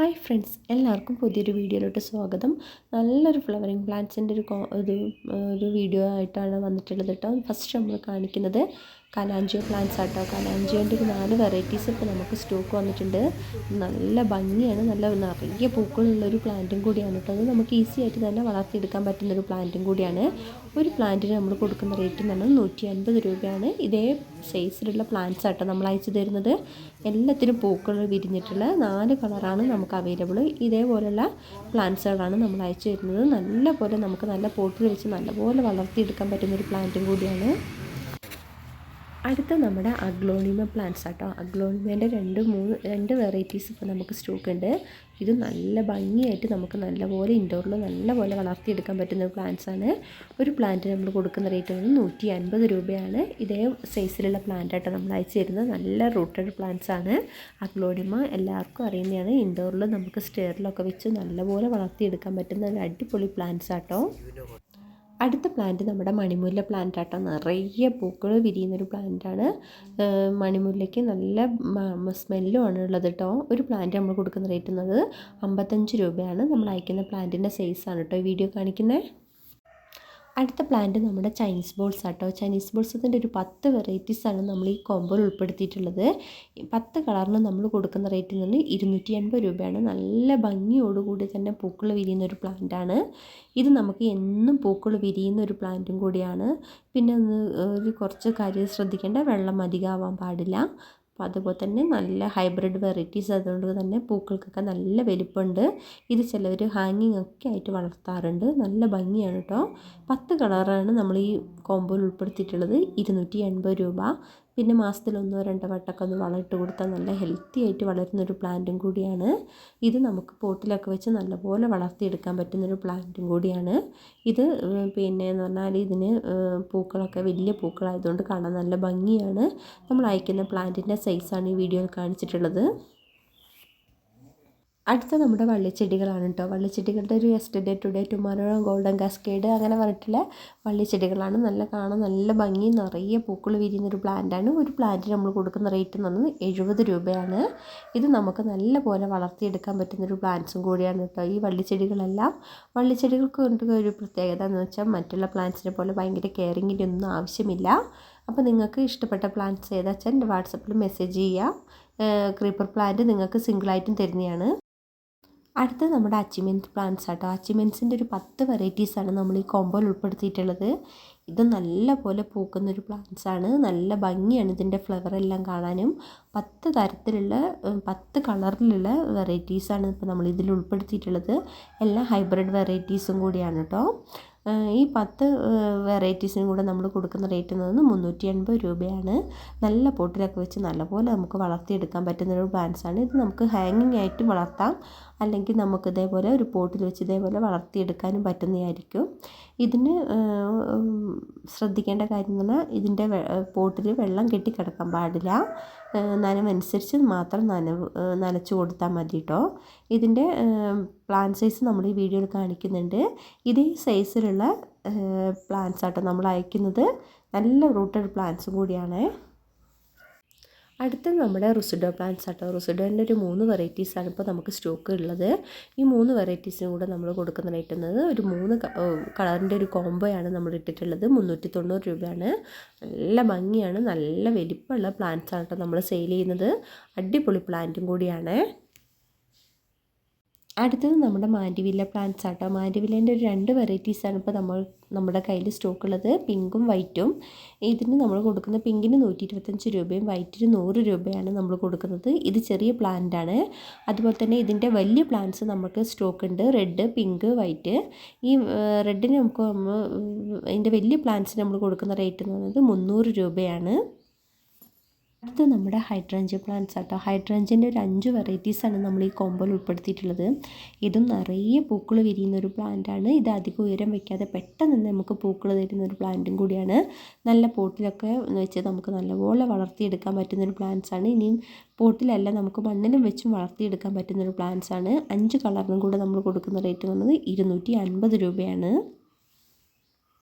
Hi friends എല്ലാവർക്കും പുതിയൊരു വീഡിയോയിലോട്ട് സ്വാഗതം. നല്ലൊരു ഫ്ലവറിങ് പ്ലാന്റ്സിന്റെ ഒരു ഒരു ഒരു വീഡിയോ ആയിട്ടാണ് വന്നിട്ടുള്ളത് കേട്ടോ ഫസ്റ്റ് നമ്മൾ കാണിക്കുന്നത് കലാഞ്ചിയോ പ്ലാന്റ്സ് ആട്ടോ. കലാഞ്ചിയോന്റെ ഒരു നാല് വെറൈറ്റീസ് ഇപ്പോൾ നമുക്ക് സ്റ്റോക്ക് വന്നിട്ടുണ്ട്. നല്ല ഭംഗിയാണ്. നല്ല നിറയെ പൂക്കളുള്ളൊരു പ്ലാന്റും കൂടിയാണ് കേട്ടോ അത് നമുക്ക് ഈസി ആയിട്ട് തന്നെ വളർത്തിയെടുക്കാൻ പറ്റുന്നൊരു പ്ലാന്റും കൂടിയാണ്. ഒരു പ്ലാന്റിന് നമ്മൾ കൊടുക്കുന്ന റേറ്റ് എന്ന് പറഞ്ഞാൽ നൂറ്റി അൻപത് രൂപയാണ്. ഇതേ സൈസിലുള്ള പ്ലാന്റ്സ് ആട്ടോ നമ്മൾ അയച്ചു തരുന്നത്. എല്ലാത്തിനും പൂക്കൾ വിരിഞ്ഞിട്ടുള്ള നാല് കളറാണ് നമുക്ക് അവൈലബിൾ ഇതേപോലെയുള്ള പ്ലാന്റ്സുകളാണ് നമ്മൾ അയച്ചു തരുന്നത്. നല്ല പോലെ നമുക്ക് നല്ല പോട്ടിൽ വെച്ച് നല്ലപോലെ വളർത്തിയെടുക്കാൻ പറ്റുന്നൊരു പ്ലാന്റും കൂടിയാണ്. അടുത്ത നമ്മുടെ അഗ്ലോണിമ പ്ലാന്റ്സ് ആട്ടോ. അഗ്ലോണിമേന്റെ രണ്ട് മൂന്ന് രണ്ട് വെറൈറ്റീസ് ഇപ്പോൾ നമുക്ക് സ്റ്റോക്ക് ഉണ്ട്. ഇത് നല്ല ഭംഗിയായിട്ട് നമുക്ക് നല്ലപോലെ ഇൻഡോറിൽ നല്ലപോലെ വളർത്തിയെടുക്കാൻ പറ്റുന്ന പ്ലാന്റ്സ് ആണ്. ഒരു പ്ലാന്റ് നമ്മൾ കൊടുക്കുന്ന റേറ്റ് വന്ന് നൂറ്റി അൻപത് രൂപയാണ്. ഇതേ സൈസിലുള്ള പ്ലാന്റ് ആട്ടോ നമ്മൾ അയച്ചു തരുന്നത്. നല്ല റൂട്ടഡ് പ്ലാന്റ്സ് ആണ്. അഗ്ലോണിമ എല്ലാവർക്കും അറിയുന്നതാണ്. ഇൻഡോറിൽ നമുക്ക് സ്റ്റെയറിലൊക്കെ വെച്ച് നല്ലപോലെ വളർത്തിയെടുക്കാൻ പറ്റുന്ന ഒരു അടിപൊളി പ്ലാന്റ്സ് ആട്ടോ. അടുത്ത പ്ലാന്റ് നമ്മുടെ മണിമുല്ല പ്ലാന്റ് ആട്ടോ. നിറയെ പൂക്കൾ വിരിയുന്നൊരു പ്ലാന്റാണ് മണിമുല്ലയ്ക്ക് നല്ല സ്മെല്ലും ആണ് ഉള്ളത് കേട്ടോ ഒരു പ്ലാന്റ് നമ്മൾ കൊടുക്കുന്ന റേറ്റ് എന്നത് അമ്പത്തഞ്ച് രൂപയാണ്. നമ്മൾ അയക്കുന്ന പ്ലാന്റിന്റെ സൈസാണ് കേട്ടോ വീഡിയോ കാണിക്കുന്നത് അടുത്ത പ്ലാന്റ് നമ്മുടെ ചൈനീസ് ബോൾസ് ആട്ടോ. ചൈനീസ് ബോൾസത്തിന്റെ ഒരു പത്ത് വെറൈറ്റീസാണ് നമ്മൾ ഈ കോമ്പോയിൽ ഉൾപ്പെടുത്തിയിട്ടുള്ളത്. പത്ത് കളറിന് നമ്മൾ കൊടുക്കുന്ന റേറ്റ് എന്ന് പറഞ്ഞാൽ ഇരുന്നൂറ്റി എൺപത് രൂപയാണ്. നല്ല ഭംഗിയോടുകൂടി തന്നെ പൂക്കൾ വിരിയുന്ന ഒരു പ്ലാന്റാണ് ഇത് നമുക്ക് എന്നും പൂക്കൾ വിരിയുന്ന ഒരു പ്ലാന്റും കൂടിയാണ്. പിന്നെ ഒരു കുറച്ച് കാര്യം ശ്രദ്ധിക്കേണ്ട. വെള്ളം അധികമാവാൻ പാടില്ല. അപ്പോൾ അതുപോലെ തന്നെ നല്ല ഹൈബ്രിഡ് വെറൈറ്റീസ് അതുകൊണ്ട് തന്നെ പൂക്കൾക്കൊക്കെ നല്ല വലിപ്പമുണ്ട്. ഇത് ചിലവർ ഹാങ്ങിങ് ഒക്കെ ആയിട്ട് വളർത്താറുണ്ട്. നല്ല ഭംഗിയാണ് കേട്ടോ. പത്ത് കളറാണ് നമ്മൾ ഈ കോമ്പോയിൽ ഉൾപ്പെടുത്തിയിട്ടുള്ളത്. ഇരുന്നൂറ്റി എൺപത് രൂപ. പിന്നെ മാസത്തിൽ ഒന്നോ രണ്ടോ വട്ടമൊക്കെ ഒന്ന് വളമിട്ട് കൊടുത്താൽ നല്ല ഹെൽത്തി ആയിട്ട് വളരുന്നൊരു പ്ലാന്റും കൂടിയാണ്. ഇത് നമുക്ക് പോട്ടിലൊക്കെ വെച്ച് നല്ലപോലെ വളർത്തിയെടുക്കാൻ പറ്റുന്നൊരു പ്ലാന്റും കൂടിയാണ്. ഇത് പിന്നെ എന്ന് പറഞ്ഞാൽ ഇതിന് പൂക്കളൊക്കെ വലിയ പൂക്കളായതുകൊണ്ട് കാണാൻ നല്ല ഭംഗിയാണ്. നമ്മൾ അയക്കുന്ന പ്ലാന്റിന്റെ സൈസാണ് ഈ വീഡിയോയിൽ കാണിച്ചിട്ടുള്ളത്. അടുത്ത നമ്മുടെ വള്ളിച്ചെടികളാണ് കേട്ടോ. വള്ളിച്ചെടികളുടെ ഒരു yesterday today tomorrow golden cascade അങ്ങനെ പറഞ്ഞിട്ടുള്ള വള്ളിച്ചെടികളാണ്. നല്ല കാണാൻ നല്ല ഭംഗി നിറയെ പൂക്കൾ വിരിയുന്ന ഒരു പ്ലാന്റാണ് ഒരു പ്ലാന്റ് നമ്മൾ കൊടുക്കുന്ന റേറ്റ് എന്ന് പറയുന്നത് എഴുപത് രൂപയാണ്. ഇത് നമുക്ക് നല്ല പോലെ വളർത്തിയെടുക്കാൻ പറ്റുന്ന ഒരു പ്ലാന്റ്സും കൂടിയാണ് കേട്ടോ ഈ വള്ളിച്ചെടികളെല്ലാം. വള്ളിച്ചെടികൾക്ക് കൊണ്ടുള്ള ഒരു പ്രത്യേകത എന്ന് വെച്ചാൽ മറ്റുള്ള പ്ലാന്റ്സിനെ പോലെ ഭയങ്കര കെയറിങ്ങിന്റെ ഒന്നും ആവശ്യമില്ല. അപ്പോൾ നിങ്ങൾക്ക് ഇഷ്ടപ്പെട്ട പ്ലാന്റ്സ് ഏതാച്ചാൽ എന്റെ വാട്സപ്പിൽ മെസ്സേജ് ചെയ്യാം. ക്രീപ്പർ പ്ലാന്റ് നിങ്ങൾക്ക് സിംഗിളായിട്ടും തരുന്നതാണ്. അടുത്ത നമ്മുടെ അച്ചിമെന്റ് പ്ലാന്റ്സ് ആട്ടോ. അച്ചിമെൻസിന്റെ ഒരു പത്ത് വെറൈറ്റീസാണ് നമ്മൾ ഈ കോമ്പോയിൽ ഉൾപ്പെടുത്തിയിട്ടുള്ളത്. ഇത് നല്ല പോലെ പൂക്കുന്നൊരു പ്ലാന്റ്സ് ആണ്. നല്ല ഭംഗിയാണ് ഇതിന്റെ ഫ്ലവർ എല്ലാം കാണാനും. പത്ത് തരത്തിലുള്ള പത്ത് കളറിലുള്ള വെറൈറ്റീസാണ് ഇപ്പോൾ നമ്മൾ ഇതിൽ ഉൾപ്പെടുത്തിയിട്ടുള്ളത്. എല്ലാം ഹൈബ്രിഡ് വെറൈറ്റീസും കൂടിയാണ് കേട്ടോ ഈ പത്ത് വെറൈറ്റീസിനും കൂടെ നമ്മൾ കൊടുക്കുന്ന റേറ്റ് എന്ന് പറയുന്നത് മുന്നൂറ്റി എൺപത് രൂപയാണ്. നല്ല പോട്ടിലൊക്കെ വെച്ച് നല്ലപോലെ നമുക്ക് വളർത്തിയെടുക്കാൻ പറ്റുന്നൊരു പ്ലാന്റ്സാണ് ഇത് നമുക്ക് ഹാങ്ങിങ് ആയിട്ട് വളർത്താം. അല്ലെങ്കിൽ നമുക്ക് ഇതേപോലെ ഒരു പോട്ടിൽ വെച്ച് ഇതേപോലെ വളർത്തിയെടുക്കാനും പറ്റുന്നതായിരിക്കും. ഇതിന് ശ്രദ്ധിക്കേണ്ട കാര്യം എന്ന് പറഞ്ഞാൽ ഇതിന്റെ പോട്ടിൽ വെള്ളം കെട്ടിക്കിടക്കാൻ പാടില്ല. നനവനുസരിച്ച് മാത്രം നനവ് നനച്ച് കൊടുത്താൽ മതി കേട്ടോ. ഇതിന്റെ പ്ലാൻ സൈസ് നമ്മൾ ഈ വീഡിയോയിൽ കാണിക്കുന്നുണ്ട്. ഇതേ സൈസിലുള്ള പ്ലാന്റ്സ് ആട്ടോ നമ്മൾ അയക്കുന്നത്. നല്ല റൂട്ടഡ് പ്ലാന്റ്സും കൂടിയാണ്. അടുത്ത നമ്മുടെ റുസിഡോ പ്ലാന്റ്സ് ആട്ടോ. റുസിഡോന്റെ ഒരു മൂന്ന് വെറൈറ്റീസാണ് ഇപ്പോൾ നമുക്ക് സ്റ്റോക്ക് ഉള്ളത് ഈ മൂന്ന് വെറൈറ്റീസിനും കൂടെ നമ്മൾ കൊടുക്കുന്ന റേറ്റുന്നത് ഒരു മൂന്ന് കളറിന്റെ ഒരു കോംബോയാണ് നമ്മൾ ഇട്ടിട്ടുള്ളത്. മുന്നൂറ്റി തൊണ്ണൂറ് രൂപയാണ്. നല്ല ഭംഗിയാണ്. നല്ല വലിപ്പമുള്ള പ്ലാന്റ്സ് ആണ് കേട്ടോ നമ്മൾ സെയിൽ ചെയ്യുന്നത്. അടിപൊളി പ്ലാന്റും കൂടിയാണ്. അടുത്തത് നമ്മുടെ മാൻഡിവില്ല പ്ലാന്റ്സ് ആട്ടോ. മാൻഡിവില്ലേന്റെ ഒരു രണ്ട് വെറൈറ്റീസാണ് ഇപ്പോൾ നമ്മൾ നമ്മുടെ കയ്യിൽ സ്റ്റോക്ക് ഉള്ളത്. പിങ്കും വൈറ്റും ഇതിന് നമ്മൾ കൊടുക്കുന്ന പിങ്കിന് നൂറ്റി ഇരുപത്തഞ്ച് രൂപയും വൈറ്റിന് നൂറ് രൂപയാണ് നമ്മൾ കൊടുക്കുന്നത്. ഇത് ചെറിയ പ്ലാന്റ് ആണ്. അതുപോലെ തന്നെ ഇതിന്റെ വലിയ പ്ലാന്റ്സ് നമുക്ക് സ്റ്റോക്ക് ഉണ്ട്. റെഡ് പിങ്ക് വൈറ്റ് ഈ റെഡിന് നമുക്ക് ഇതിന്റെ വലിയ പ്ലാന്റ്സിന് നമ്മൾ കൊടുക്കുന്ന റേറ്റ് എന്ന് പറയുന്നത് മുന്നൂറ് രൂപയാണ്. അടുത്ത നമ്മുടെ ഹൈഡ്രഞ്ച് പ്ലാന്റ്സ് ആട്ടോ. ഹൈഡ്രഞ്ചിന്റെ ഒരു അഞ്ച് വെറൈറ്റീസാണ് നമ്മൾ ഈ കോമ്പോയിൽ ഉൾപ്പെടുത്തിയിട്ടുള്ളത്. ഇതും നിറയെ പൂക്കൾ വിരിയുന്ന ഒരു പ്ലാന്റാണ് ഇത് അധികം ഉയരം വയ്ക്കാതെ പെട്ടെന്ന് നമുക്ക് പൂക്കൾ തരുന്ന ഒരു പ്ലാന്റും കൂടിയാണ്. നല്ല പോട്ടിലൊക്കെ വെച്ച് നമുക്ക് നല്ലപോലെ വളർത്തിയെടുക്കാൻ പറ്റുന്ന ഒരു പ്ലാന്റ്സ് ആണ്. ഇനിയും പോട്ടിലല്ല നമുക്ക് മണ്ണിലും വെച്ചും വളർത്തിയെടുക്കാൻ പറ്റുന്ന ഒരു പ്ലാന്റ്സ് ആണ്. അഞ്ച് കളറിനും കൂടെ നമ്മൾ കൊടുക്കുന്ന റേറ്റ് എന്ന് പറയുന്നത് ഇരുന്നൂറ്റി രൂപയാണ്.